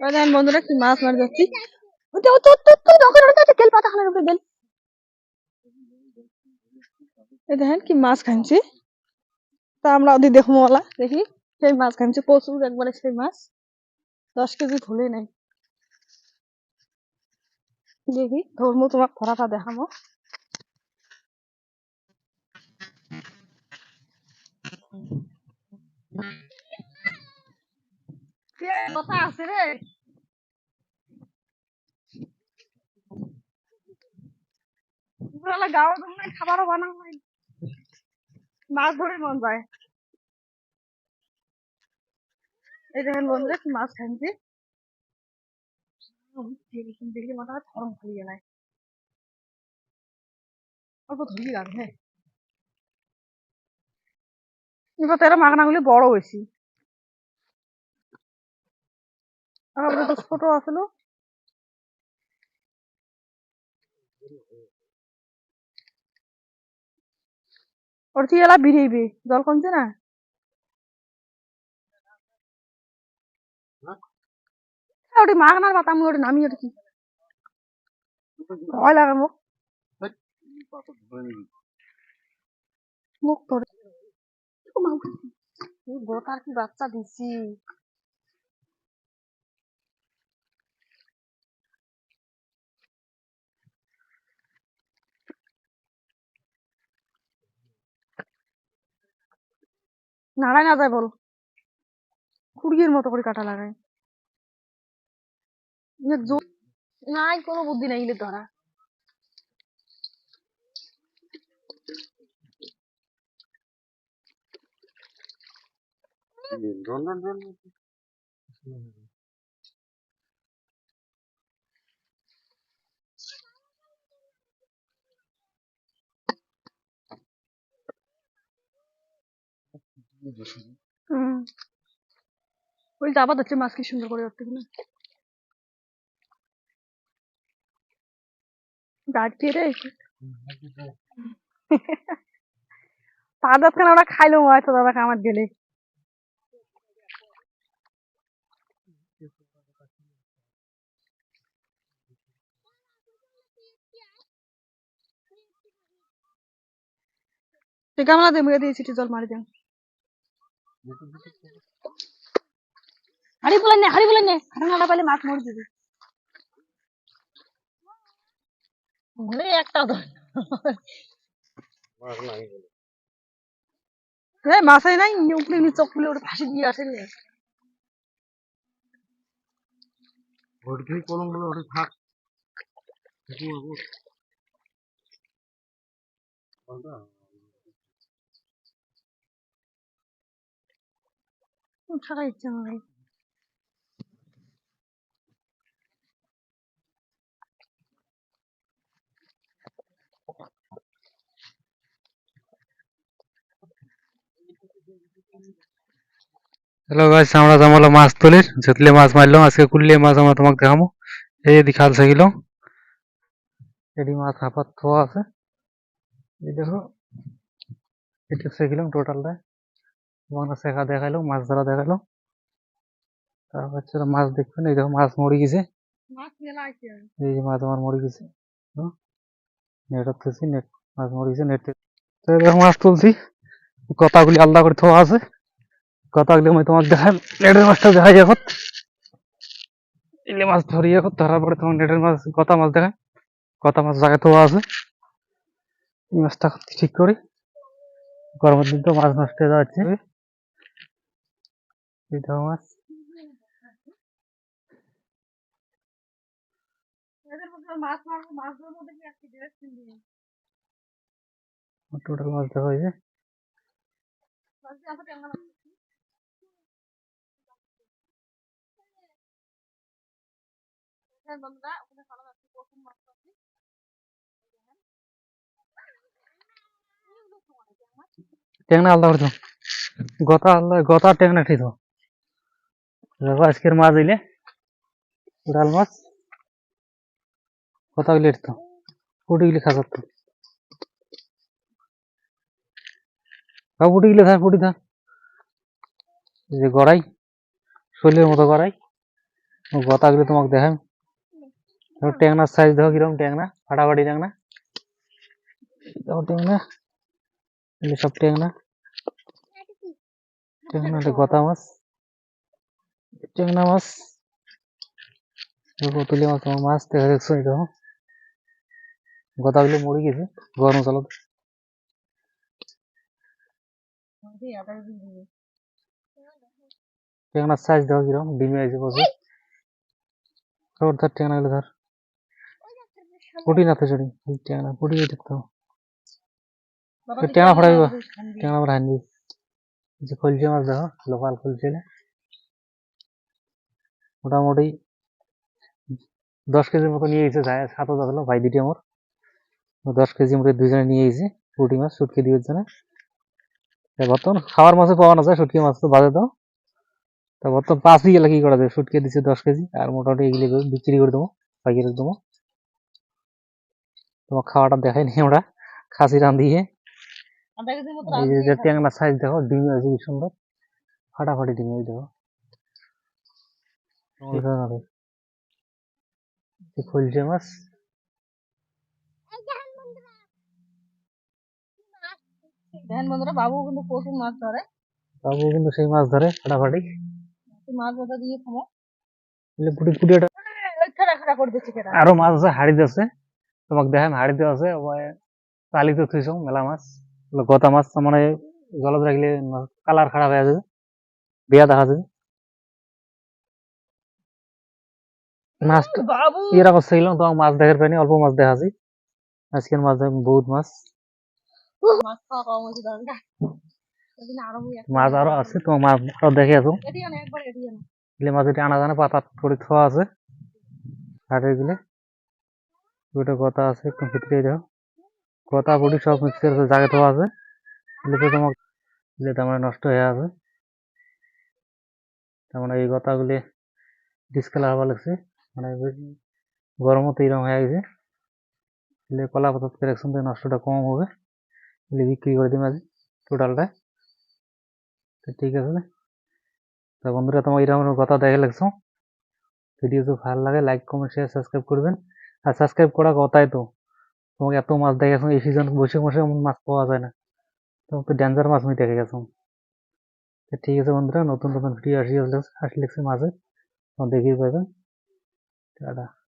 দেখেন বন্ধুরা কি মাছ মার যাচ্ছি। তো ওটা পাতা খানার উপরে এই দেখেন কি মাছ খাইছি। তা আমরা ওদের দেখব ওলা দেখি। সেই মাছ খাইছি প্রচুর একবারে সেই মাছ। দশ কেজি ধুলে নাই। দেখি ধর্মু তোমাক ধরাটা দেখাবো। কথা আছে রে? পুরালা গাঁও জন্য খাবারও বানানো হয় মাছ ধরে মন যায়। এই দেখেন বন্ধুরা মাছ খাইছি দেখলে মাথা থরম খালি গেলায়। অল্প ধরি লাগে হ্যাঁ। এবার তেরা মাগনাগুলি বড় হয়েছি জল কমছে না? মাগনার পাতা আমি নামি ওটি কি? ভয় লাগে মুখ। মুখ ধরে। ও মা, এই গোতার কি বাচ্চা দিছি। নাড়াই না যায় বল। কুড়ির মতো করে কাটা লাগায়। নাই, কোনো বুদ্ধি নাই ইলে ধরা হুম। ওই আবার হচ্ছে মাছ কি সুন্দর করে ধরতে কিনা খাইলো দাদা আমার গেলে। গামলা দিয়ে মুড়ে দিয়ে ছিটি জল মারি দেন হাড়ি বলেন নে হাড়ি বলেন নে? হাড়ি না পাইলে মাছ মরে দিবি ঘুরে একটা ধর মাছ নাই হ্যাঁ মাছাই নাই উপরে নিচে চোখ খুলে ওটা ফাঁসি দিয়ে আসে রে ওটি কলমগুলো ওটি থাক। ছাড়া ইচ্ছা নাই হ্যালো গাইস আমরা জমালো মাছ তুলির। যেতলে মাছ মারলাম, আজকে কুললে মাছ আমরা তোমাকে দেখামো। এই দেখাল সেগুল এটি মাছ হাফাত থোয়া আছে। এই দেখো এটা শিখলাম টোটালটা তোমাকে শেখা দেখাইলো মাছ ধরা দেখাইলো তারপর হচ্ছে মাছ দেখবেন এই দেখো মাছ মরে গেছে। এই যে মাছ আমার মরে গেছে। নেট তুলছি নেট মাছ মরে গেছে নেট তো মাছ তুলছি। কথাগুলি আলাদা করে থোয়া আছে। কথাগুলি আমি তোমাকে দেখাই নেটের মাছটা দেখাই এখন। ইলে মাছ ধরি এখন ধরার পরে তোমার নেটের মাছ কথা মাছ দেখায় কথা মাছ জায়গায় থোয়া আছে। এই মাছটা ঠিক করি। গরমের দিন তো মাছ নষ্ট হয়ে যাচ্ছে এই দেখো মাছ এদের মধ্যে মাছ মারবো মাছগুলোর মধ্যে কি আজকে ড্রেস কিনবি টোটাল মাছ দেখা হয়েছে হ্যাঁ বন্ধুরা ওখানে ভালো আছে প্রথম মাছ পাচ্ছি ট্যাংনা আলাদা করছ গতা আলাদা গতা ট্যাংনা ঠিক দেখো আজকের মাছ দিলে ডাল মাছ। কথা গুলি তো, পুটি গুলি খাস তো। খাও পুটি গুলি খা পুটি এই যে গড়াই, শৈলের মতো ও গতাগুলো তোমাকে দেখাই। দেখো ট্যাংনার সাইজ দেখো কীরকম ট্যাংনা, ফাটাফাটি ট্যাংনা। ট্যাংনা সব ট্যাংনা। ট্যাংনা গতা মাছ। ট্যাংনা মাছ দেখো মাছ তোমার মাছ দেখা দেখছ এই দেখো গতাগুলো মরে গেছে গরম জলত ট্যাংনার সাইজ দেখো কীরকম ডিমে আছে প্রচুর ধর ধর ট্যাংনা গুলো ধর পুটি না তো চড়ি ট্যাংনা পুটি দেখতে হবে ট্যাংরা ফড়াইব ট্যাংরা ফড়া হানবি যে খুলছে মাছ দেখো লোকাল খুলছে না। মোটামুটি দশ কেজির মতো নিয়ে গেছে যায় সাত হাজার হলো ভাই দিটি আমার। দশ কেজি মতো দুইজনে নিয়ে গেছে পুটি মাছ শুটকি দিয়ে জন্য। বর্তমান খাওয়ার মাছে পাওয়া না যায় শুটকি মাছ তো বাজে দাও তা বর্তমান পাঁচ গেলে কি করা যায় শুটকি দিচ্ছে দশ কেজি আর মোটামুটি এগুলি বিক্রি করে দেবো পাইকারি দেবো। তোমার খাওয়াটা দেখাই নি আমরা খাসি রান্ধিয়ে। এই যে- যে ট্যাংরা সাইজ দেখো ডিম আছে কি সুন্দর ফাটাফাটি ডিম দেখো। খুলছে মাছ দেখেন বন্ধুরা বাবু কিন্তু প্রচুর মাছ ধরে বাবু কিন্তু সেই মাছ ধরে ফাটাফাটি মাছ ধরতে দিয়ে খামো এগুলো পুটি পুটি ওটা খাড়া খাড়া করে দিচ্ছি কেটা আরও মাছ আছে হাড়িতে আছে তোমাকে হাড়িতে আছে চালিতে থুইছ মেলা মাছ গতা মাছ মানে জলত রাখলে কালার খারাপ হয়ে যাবে বেয়া দেখা যাবে বাবু! এর অবস্থা ছিল মাছ দেখার পাইনি অল্প মাছ দেখা যায় আজকের মাছ বহুত মাছ। মাছ আরও মাছ আছে তোমার মাছ আরও দেখে আছো এগুলো মাছ এটি আনা জানা পাতা করে থোয়া আছে। গুলো ওইটা গতা আছে একটু ভিতরে দেখো। গতা পুটি সব মিক্সের থোয়া আছে। এগুলো তো তোমার আমার নষ্ট হয়ে আছে। তার মানে এই গতাগুলি ডিসকালার হওয়া লাগছে। মানে গরমও তো এরকম হয়ে গেছে। এগুলো কলা পাতা রাখছেন তো নষ্টটা কম হবে এগুলো বিক্রি করে দিন আজ টোটালটা তো ঠিক আছে তো বন্ধুরা, তোমার এরকম কথা দেখে লাগছো? ভিডিও যদি ভালো লাগে লাইক কমেন্ট শেয়ার সাবস্ক্রাইব করবেন। আর সাবস্ক্রাইব করা কথাই তো, তোমাকে এত মাছ দেখে গেছো এই সিজন বসে বসে এমন মাছ পাওয়া যায় না। তোমাকে তো ডেঞ্জার মাছ আমি দেখে গেছো। ঠিক আছে বন্ধুরা, নতুন নতুন ভিডিও আসি আসলে আসলে তোমরা দেখিয়ে পাবেন 咋了